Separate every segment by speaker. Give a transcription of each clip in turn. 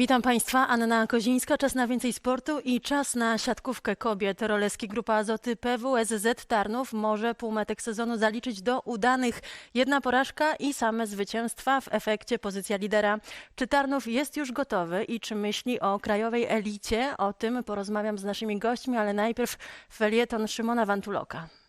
Speaker 1: Witam Państwa, Anna Kozińska. Czas na więcej sportu i czas na siatkówkę kobiet. Roleski Grupa Azoty PWSZ Tarnów może półmetek sezonu zaliczyć do udanych. Jedna porażka i same zwycięstwa, w efekcie pozycja lidera. Czy Tarnów jest już gotowy i czy myśli o krajowej elicie? O tym porozmawiam z naszymi gośćmi, ale najpierw felieton Szymona Wantuloka.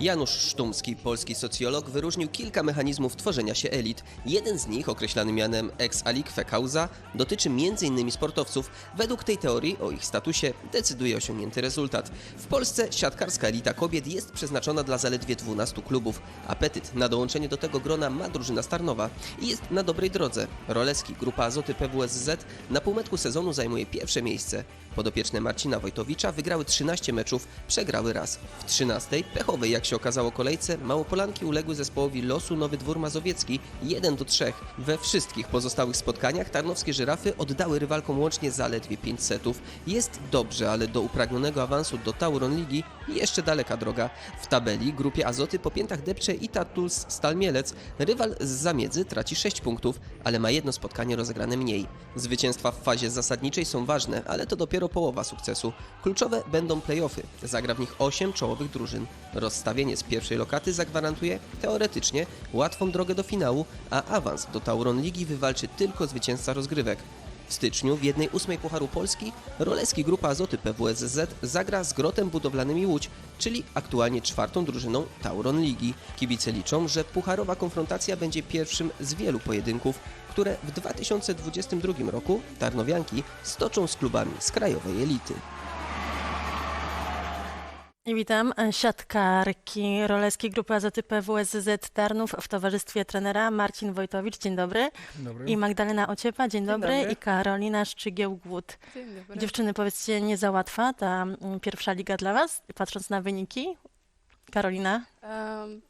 Speaker 2: Janusz Sztumski, polski socjolog, wyróżnił kilka mechanizmów tworzenia się elit. Jeden z nich, określany mianem ex aliquo causa, dotyczy m.in. sportowców. Według tej teorii o ich statusie decyduje osiągnięty rezultat. W Polsce siatkarska elita kobiet jest przeznaczona dla zaledwie 12 klubów. Apetyt na dołączenie do tego grona ma drużyna Starnowa i jest na dobrej drodze. Roleski, grupa Azoty PWSZ na półmetku sezonu zajmuje pierwsze miejsce. Podopieczne Marcina Wojtowicza wygrały 13 meczów, przegrały raz. W 13 pechowej, jak się okazało, kolejce Małopolanki uległy zespołowi losu Nowy Dwór Mazowiecki 1 do 3. We wszystkich pozostałych spotkaniach tarnowskie żyrafy oddały rywalkom łącznie zaledwie 5 setów. Jest dobrze, ale do upragnionego awansu do Tauron Ligi jeszcze daleka droga. W tabeli grupie Azoty po piętach depcze Ita Tuls Stal Mielec. Rywal z zamiedzy traci 6 punktów, ale ma jedno spotkanie rozegrane mniej. Zwycięstwa w fazie zasadniczej są ważne, ale to dopiero połowa sukcesu. Kluczowe będą playoffy. Zagra w nich 8 czołowych drużyn. Rozstawienie z pierwszej lokaty zagwarantuje teoretycznie łatwą drogę do finału, a awans do Tauron Ligi wywalczy tylko zwycięzca rozgrywek. W styczniu w jednej ósmej Pucharu Polski Roleski Grupa Azoty PWSZ zagra z Grotem Budowlanymi Łódź, czyli aktualnie czwartą drużyną Tauron Ligi. Kibice liczą, że pucharowa konfrontacja będzie pierwszym z wielu pojedynków, które w 2022 roku Tarnowianki stoczą z klubami z krajowej elity.
Speaker 1: I witam e, siatkarki Roleskiej Grupy Azoty PWSZ Tarnów w towarzystwie trenera Marcin Wojtowicz. Dzień dobry.
Speaker 3: Dobry.
Speaker 1: I Magdalena Ociepa, dzień, dobry.
Speaker 3: dobry.
Speaker 1: I Karolina Szczygieł-Głód.
Speaker 4: Dzień dobry.
Speaker 1: Dziewczyny, powiedzcie, nie za łatwa ta mm, pierwsza liga dla was, patrząc na wyniki? Karolina?
Speaker 4: Em,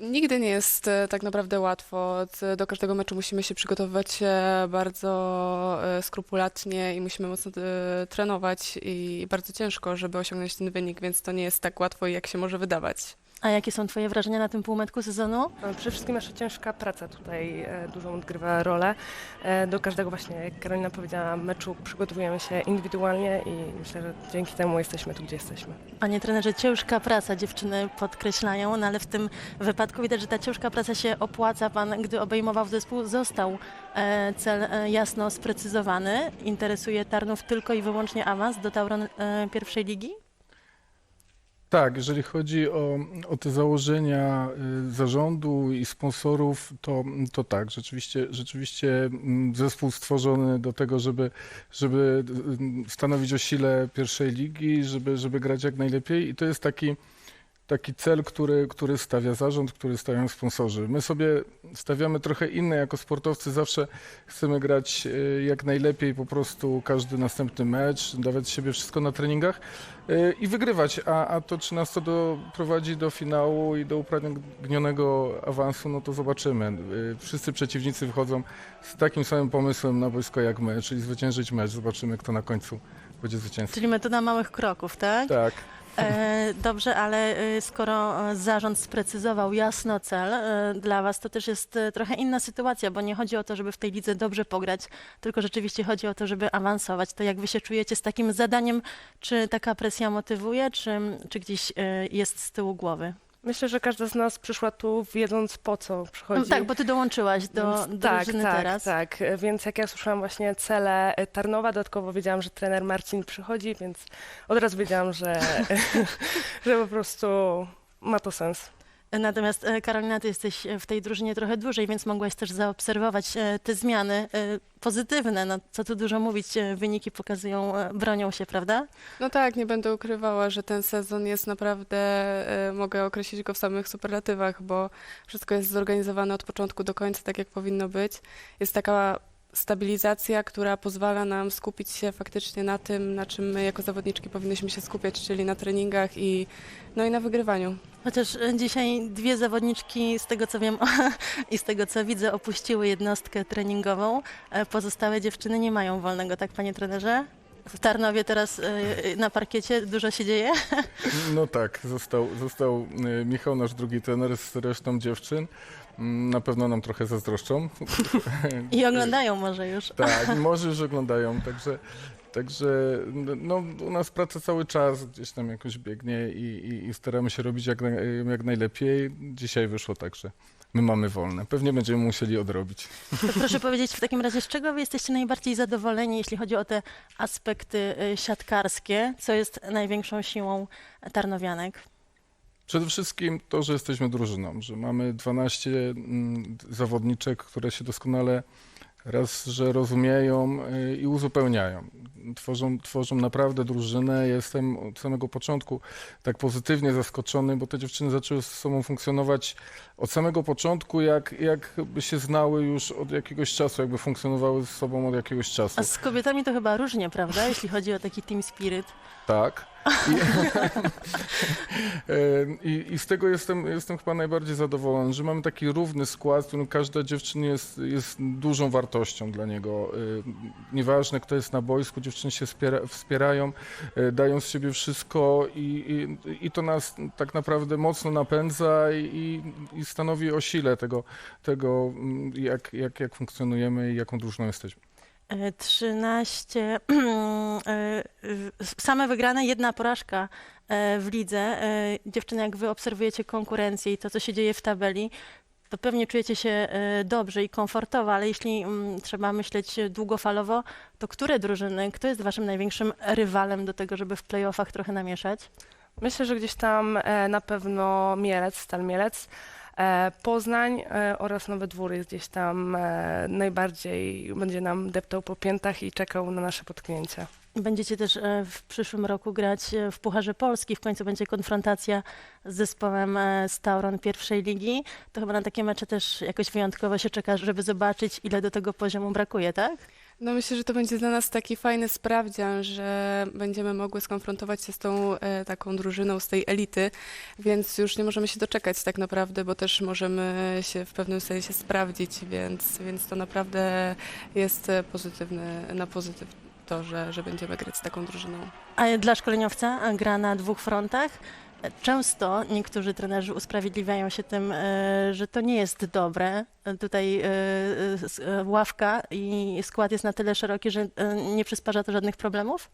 Speaker 4: nigdy nie jest e, tak naprawdę łatwo. C- Do każdego meczu musimy się przygotowywać e, bardzo e, skrupulatnie i musimy mocno e, trenować i bardzo ciężko, żeby osiągnąć ten wynik, więc to nie jest tak łatwo, jak się może wydawać.
Speaker 1: A jakie są twoje wrażenia na tym półmetku sezonu?
Speaker 5: No, Przede wszystkim nasza ciężka praca tutaj e, dużą odgrywa rolę. E, Do każdego właśnie, jak Karolina powiedziała, meczu przygotowujemy się indywidualnie i myślę, że dzięki temu jesteśmy tu, gdzie jesteśmy.
Speaker 1: Panie trenerze, ciężka praca dziewczyny podkreślają, no ale w tym wypadku widać, że ta ciężka praca się opłaca. Pan, gdy obejmował zespół, został e, cel jasno sprecyzowany. Interesuje Tarnów tylko i wyłącznie awans do Tauron pierwszej ligi?
Speaker 3: Tak, jeżeli chodzi o, o te założenia y, zarządu i sponsorów, to, to tak, rzeczywiście, rzeczywiście mm, zespół stworzony do tego, żeby, żeby y, stanowić o sile pierwszej ligi, żeby, żeby grać jak najlepiej i to jest taki, taki cel, który, który stawia zarząd, który stawiają sponsorzy. My sobie stawiamy trochę inne jako sportowcy, zawsze chcemy grać y, jak najlepiej po prostu każdy następny mecz, dawać siebie wszystko na treningach y, i wygrywać, a, a to czy nas to doprowadzi do finału i do upragnionego awansu, no to zobaczymy. Y, Wszyscy przeciwnicy wychodzą z takim samym pomysłem na boisko jak my, czyli zwyciężyć mecz, zobaczymy kto na końcu będzie zwycięzcą.
Speaker 1: Czyli metoda małych kroków, tak?
Speaker 3: Tak.
Speaker 1: E, dobrze, ale e, skoro e, zarząd sprecyzował jasno cel e, dla Was, to też jest trochę inna sytuacja, bo nie chodzi o to, żeby w tej lidze dobrze pograć, tylko rzeczywiście chodzi o to, żeby awansować. To jak Wy się czujecie z takim zadaniem? Czy taka presja motywuje, czy, czy gdzieś jest z tyłu głowy?
Speaker 5: Myślę, że każda z nas przyszła tu wiedząc po co
Speaker 1: No,
Speaker 5: przychodzi.
Speaker 1: tak, bo Ty dołączyłaś do,
Speaker 5: Więc
Speaker 1: do
Speaker 5: tak,
Speaker 1: drużyny
Speaker 5: tak,
Speaker 1: teraz.
Speaker 5: tak. Więc jak ja słyszałam właśnie cele e, Tarnowa, dodatkowo wiedziałam, że trener Marcin przychodzi, więc od razu wiedziałam, że, że po prostu ma to sens.
Speaker 1: Natomiast e, Karolina, ty jesteś w tej drużynie trochę dłużej, więc mogłaś też zaobserwować e, te zmiany e, pozytywne. No, co tu dużo mówić, e, wyniki pokazują, e, bronią się, prawda?
Speaker 4: No tak, nie będę ukrywała, że ten sezon jest naprawdę, e, mogę określić go w samych superlatywach, bo wszystko jest zorganizowane od początku do końca, tak jak powinno być. Jest taka stabilizacja, która pozwala nam skupić się faktycznie na tym, na czym my jako zawodniczki powinnyśmy się skupiać, czyli na treningach i, no i na wygrywaniu.
Speaker 1: Chociaż e, dzisiaj dwie zawodniczki, z tego co wiem i z tego co widzę, opuściły jednostkę treningową. E, Pozostałe dziewczyny nie mają wolnego, tak panie trenerze? W Tarnowie teraz e, na parkiecie dużo się dzieje.
Speaker 3: No tak, został, został y, Michał, nasz drugi trener z resztą dziewczyn. Mm, Na pewno nam trochę zazdroszczą.
Speaker 1: I oglądają może już.
Speaker 3: Tak, może już oglądają, także, także no, u nas praca cały czas gdzieś tam jakoś biegnie i, i, i staramy się robić jak, jak najlepiej. Dzisiaj wyszło tak, że my mamy wolne. Pewnie będziemy musieli odrobić.
Speaker 1: To proszę powiedzieć w takim razie, z czego wy jesteście najbardziej zadowoleni, jeśli chodzi o te aspekty y, siatkarskie? Co jest największą siłą Tarnowianek?
Speaker 3: Przede wszystkim to, że jesteśmy drużyną, że mamy 12 mm, zawodniczek, które się doskonale raz, że rozumieją y, i uzupełniają. Tworzą, tworzą naprawdę drużynę. Jestem od samego początku tak pozytywnie zaskoczony, bo te dziewczyny zaczęły ze sobą funkcjonować od samego początku, jak, jakby się znały już od jakiegoś czasu, jakby funkcjonowały ze sobą od jakiegoś czasu.
Speaker 1: A z kobietami to chyba różnie, prawda? Jeśli chodzi o taki team spirit.
Speaker 3: Tak. I, I, I z tego jestem, jestem chyba najbardziej zadowolony, że mamy taki równy skład, w którym każda dziewczyna jest, jest dużą wartością dla niego. Nieważne, kto jest na boisku, dziewczyny się wspiera, wspierają, e, dają z siebie wszystko i, i, i to nas tak naprawdę mocno napędza i, i stanowi o sile tego, tego mm, jak, jak, jak funkcjonujemy i jaką drużyną jesteśmy.
Speaker 1: E, 13, e, y, same wygrane, jedna porażka e, w lidze. E, Dziewczyny, jak wy obserwujecie konkurencję i to, co się dzieje w tabeli, to pewnie czujecie się e, dobrze i komfortowo, ale jeśli mm, trzeba myśleć długofalowo, to które drużyny, kto jest waszym największym rywalem do tego, żeby w playoffach trochę namieszać?
Speaker 5: Myślę, że gdzieś tam e, na pewno Mielec, Stal Mielec, e, Poznań e, oraz Nowy Dwór jest gdzieś tam e, najbardziej, będzie nam deptał po piętach i czekał na nasze potknięcie.
Speaker 1: Będziecie też e, w przyszłym roku grać e, w Pucharze Polski. W końcu będzie konfrontacja z zespołem e, z Tauron pierwszej ligi. To chyba na takie mecze też jakoś wyjątkowo się czeka, żeby zobaczyć, ile do tego poziomu brakuje, tak?
Speaker 4: No myślę, że to będzie dla nas taki fajny sprawdzian, że będziemy mogły skonfrontować się z tą e, taką drużyną z tej elity, więc już nie możemy się doczekać tak naprawdę, bo też możemy się w pewnym sensie sprawdzić, więc, więc to naprawdę jest e, pozytywny, na pozytyw to, że, że będziemy grać z taką drużyną.
Speaker 1: A dla szkoleniowca gra na dwóch frontach. Często niektórzy trenerzy usprawiedliwiają się tym, e, że to nie jest dobre. Tutaj e, e, ławka i skład jest na tyle szeroki, że nie przysparza to żadnych problemów?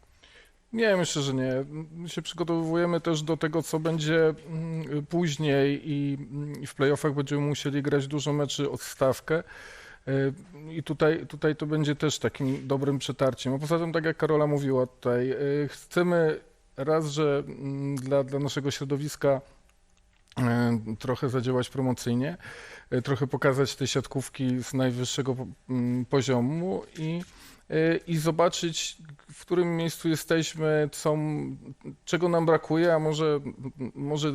Speaker 3: Nie, myślę, że nie. My się przygotowujemy też do tego, co będzie mm, później i mm, w playoffach będziemy musieli grać dużo meczy od stawkę. I tutaj, tutaj to będzie też takim dobrym przetarciem. A poza tym, tak jak Karola mówiła tutaj, chcemy raz, że mm, dla, dla naszego środowiska y, trochę zadziałać promocyjnie, y, trochę pokazać te siatkówki z najwyższego mm, poziomu i, y, i zobaczyć, w którym miejscu jesteśmy, co, czego nam brakuje, a może, może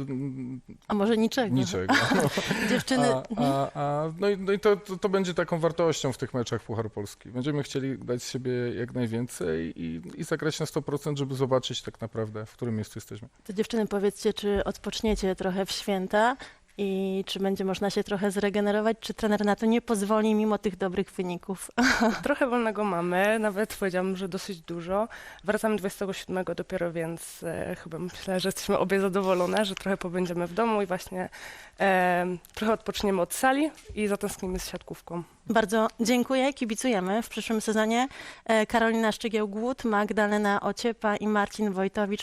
Speaker 1: A może niczego?
Speaker 3: niczego.
Speaker 1: Dziewczyny,
Speaker 3: A, a, a, no i, no i to, to, to będzie taką wartością w tych meczach Puchar Polski. Będziemy chcieli dać z siebie jak najwięcej i, i zagrać na 100%, żeby zobaczyć tak naprawdę, w którym miejscu jesteśmy.
Speaker 1: To dziewczyny, powiedzcie, czy odpoczniecie trochę w święta i czy będzie można się trochę zregenerować, czy trener na to nie pozwoli mimo tych dobrych wyników?
Speaker 5: Trochę wolnego mamy, nawet powiedziałam, że dosyć dużo. Wracamy 27 dopiero, więc e, chyba myślę, że jesteśmy obie zadowolone, że trochę pobędziemy w domu i właśnie e, trochę odpoczniemy od sali i zatęsknimy z siatkówką.
Speaker 1: Bardzo dziękuję, kibicujemy w przyszłym sezonie. E, Karolina Szczygieł-Głód, Magdalena Ociepa i Marcin Wojtowicz